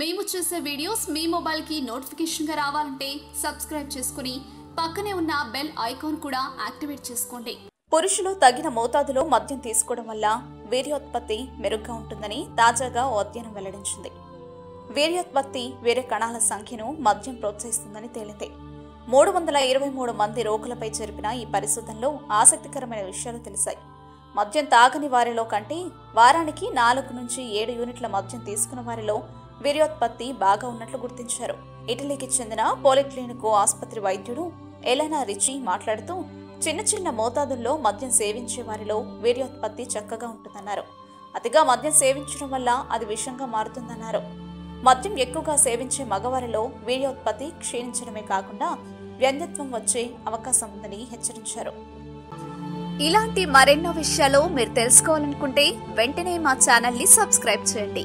మేము చేసే వీడియోస్ మీ మొబైల్కి నోటిఫికేషన్గా రావాలంటే సబ్స్క్రైబ్ చేసుకుని పక్కనే ఉన్న బెల్ ఐకాన్ కూడా యాక్టివేట్ చేసుకోండి. పురుషులు తగిన మోతాదులో మద్యం తీసుకోవడం వల్ల వీర్యోత్పత్తి మెరుగ్గా ఉంటుందని తాజాగా ఓ అధ్యయనం వెల్లడించింది. వీర్యోత్పత్తి వేరే కణాల సంఖ్యను మద్యం ప్రోత్సహిస్తుందని తేలింది. మూడు వందల ఇరవై మూడు మంది రోగులపై జరిపిన ఈ పరిశోధనలో ఆసక్తికరమైన విషయాలు తెలిసాయి మద్యం తాగని వారిలో కంటే వారానికి నాలుగు నుంచి ఏడు యూనిట్ల మద్యం తీసుకున్న వారిలో వీర్యోత్పత్తి బాగా ఉన్నట్లు గుర్తించారు. ఇటలీకి చెందిన పోలిక్లినిక్ ఆసుపత్రి వైద్యుడు ఎలానా రిచి మాట్లాడుతూ చిన్న చిన్న మోతాదుల్లో మద్యం సేవించే వారిలో వీర్యోత్పత్తి చక్కగా ఉంటుందన్నారు. అతిగా మద్యం సేవించడం వల్ల అది విషంగా మారుతుందన్నారు. మద్యం ఎక్కువగా సేవించే మగవారిలో వీర్యోత్పత్తి క్షీణించడమే కాకుండా వ్యంగ్యత్వం వచ్చే అవకాశం ఉందని హెచ్చరించారు. ఇలాంటి మరెన్నో విషయాలు మీరు తెలుసుకోవాలనుకుంటే వెంటనే మా ఛానల్ని సబ్స్క్రైబ్ చేయండి.